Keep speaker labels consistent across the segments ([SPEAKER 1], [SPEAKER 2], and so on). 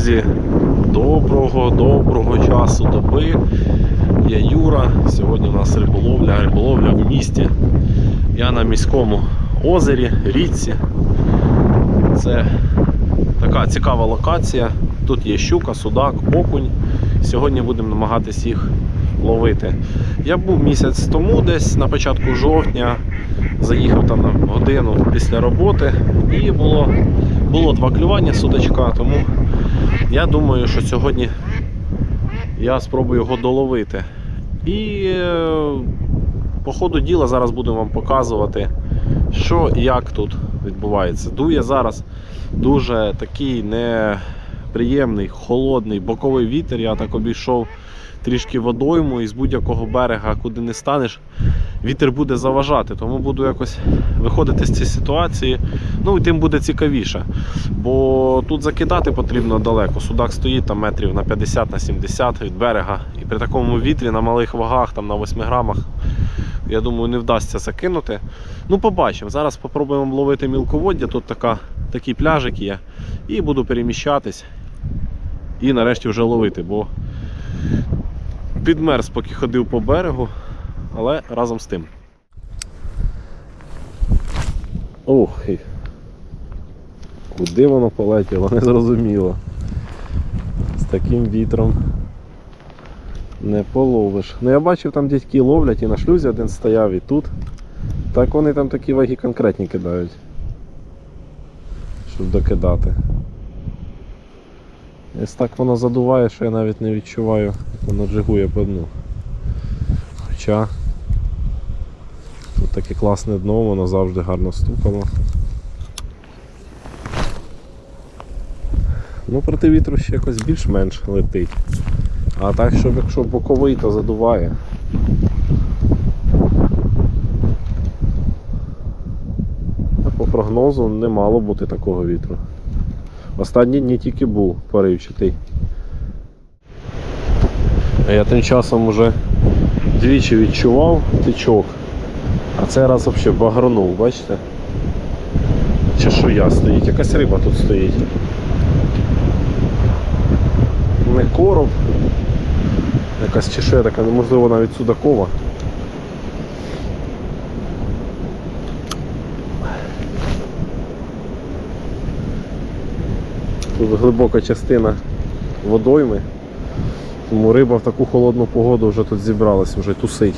[SPEAKER 1] Друзі, доброго, доброго часу доби. Я Юра. Сьогодні у нас риболовля, риболовля в місті. Я на міському озері, річці. Це така цікава локація. Тут є щука, судак, окунь. Сьогодні будемо намагатись їх ловити. Я був місяць тому, десь на початку жовтня. Заїхав там на годину після роботи і було, було два клювання судачка, тому я думаю, що сьогодні я спробую його доловити. І е, по ходу діла зараз буду вам показувати, що і як тут відбувається. Дує зараз дуже такий неприємний, холодний боковий вітер. Я так обійшов трішки водойму і з будь-якого берега, куди не станеш, вітер буде заважати. Тому буду якось виходити з цієї ситуації. Ну і тим буде цікавіше. Бо тут закидати потрібно далеко. Судак стоїть там метрів на 50 на 70 від берега. І при такому вітрі на малих вагах, там на 8 грамах, я думаю, не вдасться закинути. Ну, побачимо. Зараз спробуємо ловити мілководдя. Тут така, такий пляжик є. І буду переміщатись. І нарешті вже ловити, бо підмерз, поки ходив по берегу, але разом з тим. Ох, куди воно полетіло, не зрозуміло. З таким вітром не половиш. Ну я бачив, там дядьки ловлять і на шлюзі один стояв, і тут. Так вони там такі ваги конкретні кидають. Щоб докидати. Ось так воно задуває, що я навіть не відчуваю, як воно джигує по дну. Хоча таке класне дно, воно завжди гарно стукало. Ну проти вітру ще якось більш-менш летить. А так, щоб якщо боковий, то задуває. По прогнозу не мало бути такого вітру. Останні дні тільки був поривчатий. Я тим часом вже двічі відчував тичок, а цей раз взагалі багранув, бачите? Чешуя стоїть, якась риба тут стоїть. Не короб, якась чешуя така, неможливо навіть судакова. Тут глибока частина водойми, тому риба в таку холодну погоду вже тут зібралась, вже тусить.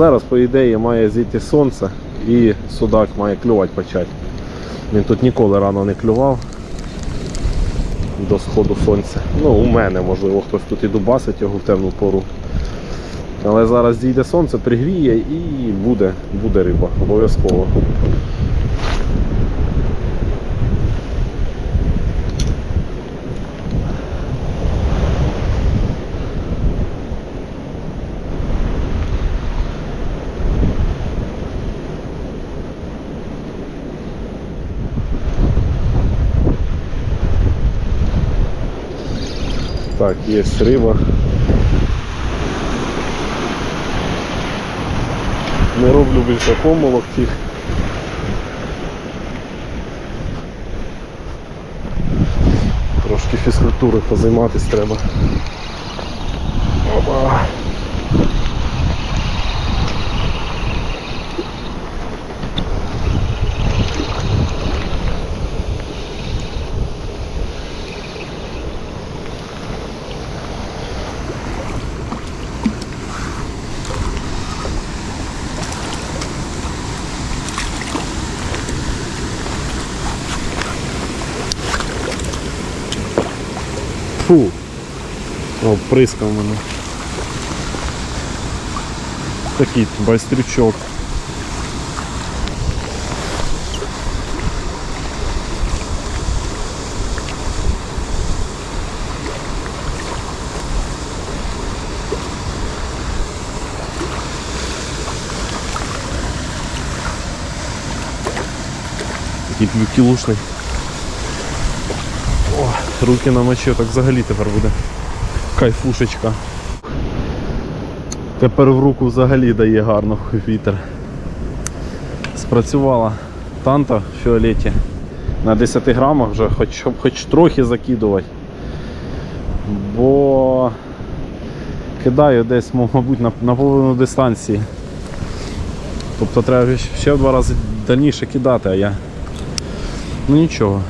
[SPEAKER 1] Зараз, по ідеї, має зійти сонце і судак має клювати почати. Він тут ніколи рано не клював до сходу сонця. Ну, у мене, можливо, хтось тут і дубасить його в темну пору. Але зараз зійде сонце, пригріє і буде, буде риба, обов'язково. Так, є риба. Не роблю більше помилок тих. Трошки фізкультури позайматися треба. Опа. О, прискав мене. Такий байстрючок. Такий кілушний. О, руки намочив, так взагалі тепер буде кайфушечка. Тепер в руку взагалі дає гарно вітер. Спрацювала танта в фіолеті на 10 грамах вже хоч, хоч трохи закидувати. Бо кидаю десь, мабуть, на, на половину дистанції. Тобто треба ще в два рази дальніше кидати, а я. Ну нічого.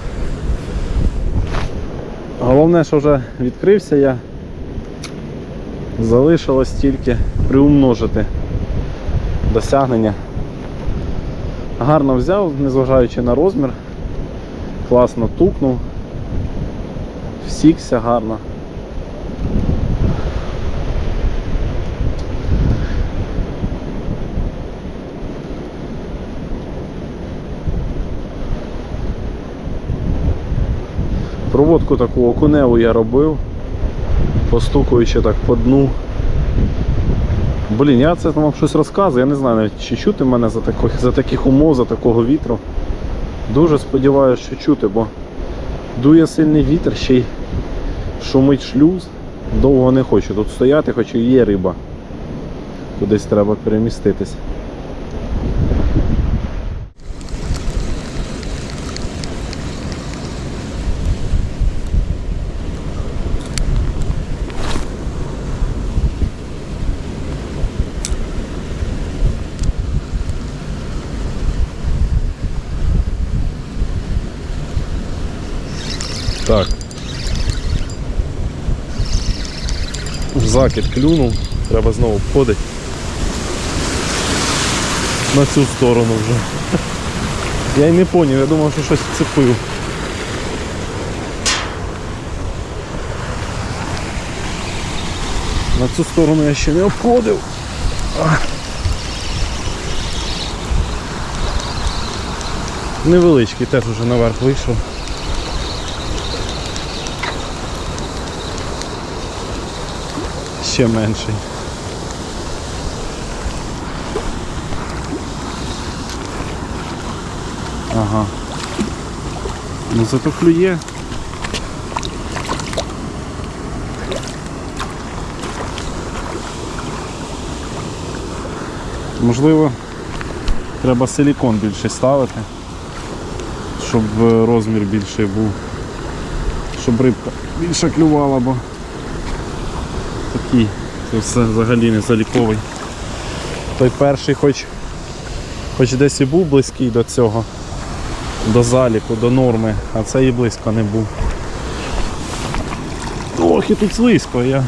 [SPEAKER 1] Головне, що вже відкрився я. Залишилось тільки приумножити досягнення. Гарно взяв, незважаючи на розмір. Класно тукнув. Всікся гарно. Проводку таку окуневу я робив, постукуючи так по дну. Блін, я це вам щось розказую, я не знаю навіть чи чути мене за таких, за таких умов, за такого вітру. Дуже сподіваюся, що чути, бо дує сильний вітер, ще й шумить шлюз. Довго не хочу тут стояти, хоч і є риба. Кудись треба переміститись. Закид клюнув, треба знову входити. На цю сторону вже. Я й не поняв, я думав, що щось вцепив. На цю сторону я ще не обходив. Невеличкий теж уже наверх вийшов. Ще менший. Ага. Ну зато клює. Можливо, треба силікон більше ставити, щоб е, розмір більший був, щоб рибка більше клювала, бо такий, це все взагалі не заліковий. Той перший хоч, хоч десь і був близький до цього, до заліку, до норми, а цей і близько не був. Ох, і тут слизько, я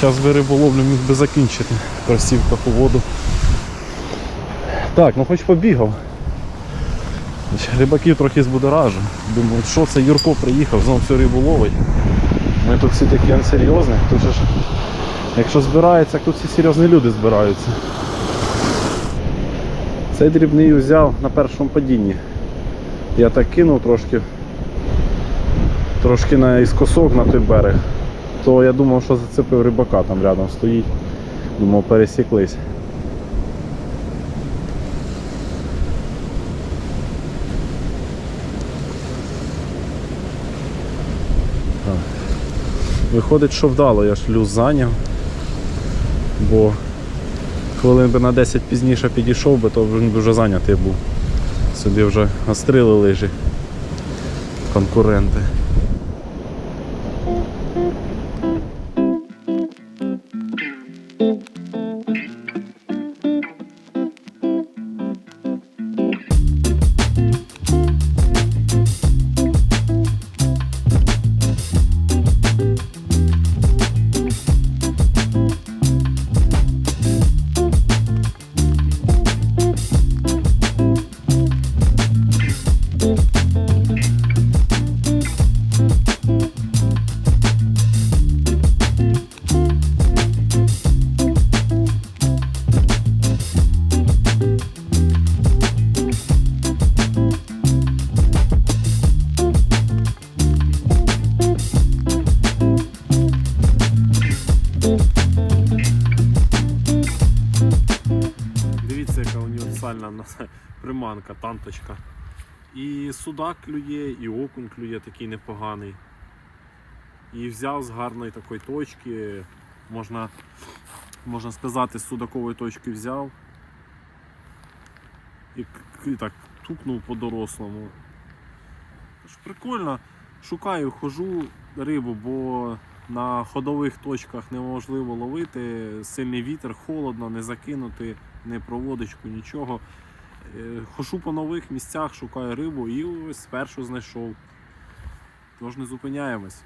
[SPEAKER 1] зараз би риболовлю міг би закінчити в кросівках у воду. Так, ну хоч побігав. Рибаків трохи збудоражу. Думаю, що це Юрко приїхав, знову всю рибу ловить. Ми тут всі такі серйозні. Тут же ж, якщо збирається, тут всі серйозні люди збираються. Цей дрібний взяв на першому падінні. Я так кинув трошки трошки на іскосок на той берег. То я думав, що зацепив рибака там рядом стоїть. Думав, пересіклись. Виходить, що вдало, я шлюз зайняв, бо хвилин би на 10 пізніше підійшов би, то він би вже зайнятий був. Собі вже острили лижі конкуренти. Нас приманка, танточка. І судак клює, і окунь клює такий непоганий. І взяв з гарної такої точки, можна, можна сказати, з судакової точки взяв. і, так тупнув по-дорослому. Прикольно. Шукаю, хожу рибу, бо на ходових точках неможливо ловити, сильний вітер, холодно, не закинути, не проводочку, нічого. Е, Хожу по нових місцях, шукаю рибу і ось першу знайшов. Тож не зупиняємось.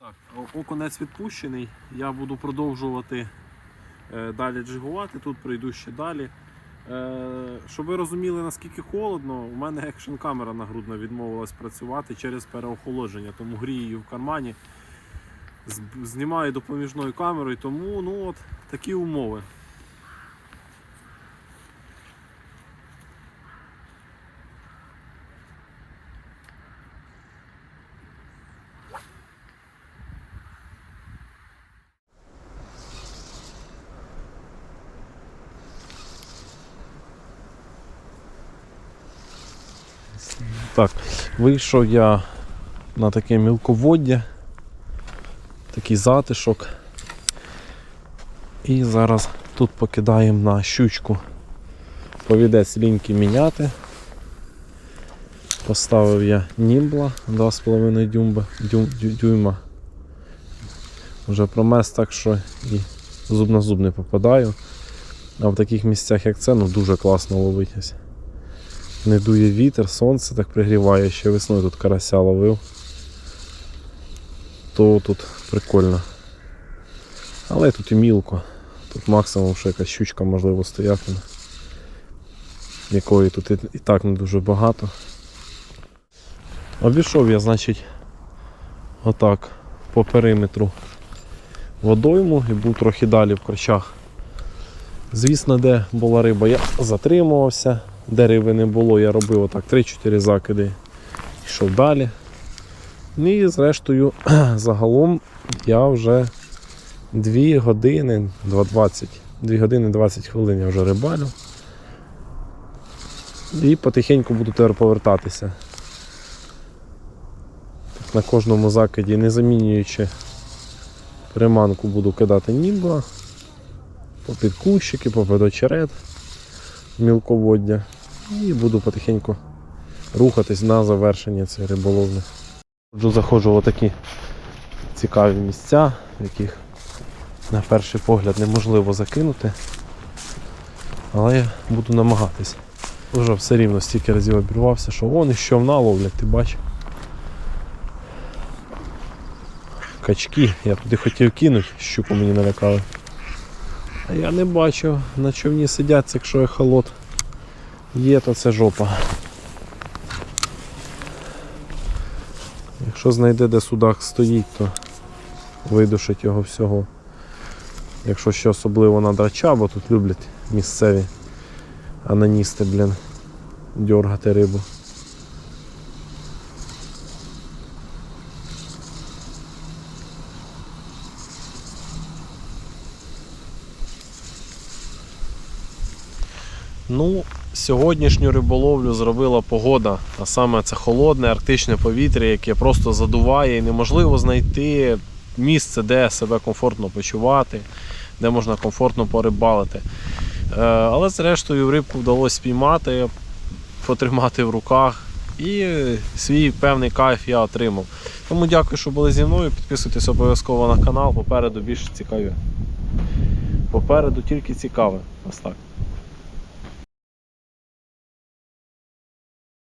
[SPEAKER 1] Так, о- окунець відпущений. Я буду продовжувати е, далі джигувати, тут прийду ще далі. Е, щоб ви розуміли, наскільки холодно, у мене екшн камера нагрудна відмовилась працювати через переохолодження, тому грію її в кармані. Знімаю допоміжною камерою, тому ну, от, такі умови. Так, вийшов я на таке мілководдя, такий затишок. І зараз тут покидаємо на щучку. Повідець ліньки міняти. Поставив я німбла 2,5 дюйма, дюйм, дю- дюйма. Вже промес так, що і зуб на зуб не попадаю. А в таких місцях, як це, ну дуже класно ловитися. Не дує вітер, сонце так пригріває, ще весною тут карася ловив. То тут прикольно. Але тут і мілко. Тут максимум ще якась щучка можливо стоятиме. Якої тут і, так не дуже багато. Обійшов я, значить, отак по периметру водойму і був трохи далі в корчах. Звісно, де була риба, я затримувався, де риби не було, я робив отак 3-4 закиди, йшов далі. І зрештою, загалом я вже 2 години 2.20, 2 години 20 хвилин я вже рибалю. І потихеньку буду тепер повертатися. Так, на кожному закиді, не замінюючи приманку, буду кидати німба попід кущики, попід очерет мілководдя. І буду потихеньку рухатись на завершення цієї риболовлі. Заходжу в отакі цікаві місця, в яких на перший погляд неможливо закинути. Але я буду намагатись. Вже все рівно стільки разів обірвався, що вони що наловлять, ти бачиш. Качки, я туди хотів кинути, щуку мені налякали. А я не бачу, на човні сидять, якщо ехолот є, то це жопа. Якщо знайде, де судак стоїть, то видушить його всього. Якщо ще особливо на драча, бо тут люблять місцеві ананісти, блін, дергати рибу. Ну, сьогоднішню риболовлю зробила погода, а саме це холодне арктичне повітря, яке просто задуває і неможливо знайти місце, де себе комфортно почувати, де можна комфортно порибалити. Е, Але зрештою рибку вдалося спіймати, потримати в руках. І свій певний кайф я отримав. Тому дякую, що були зі мною. Підписуйтесь обов'язково на канал. Попереду більше цікаві. Попереду тільки цікаве. Ось так.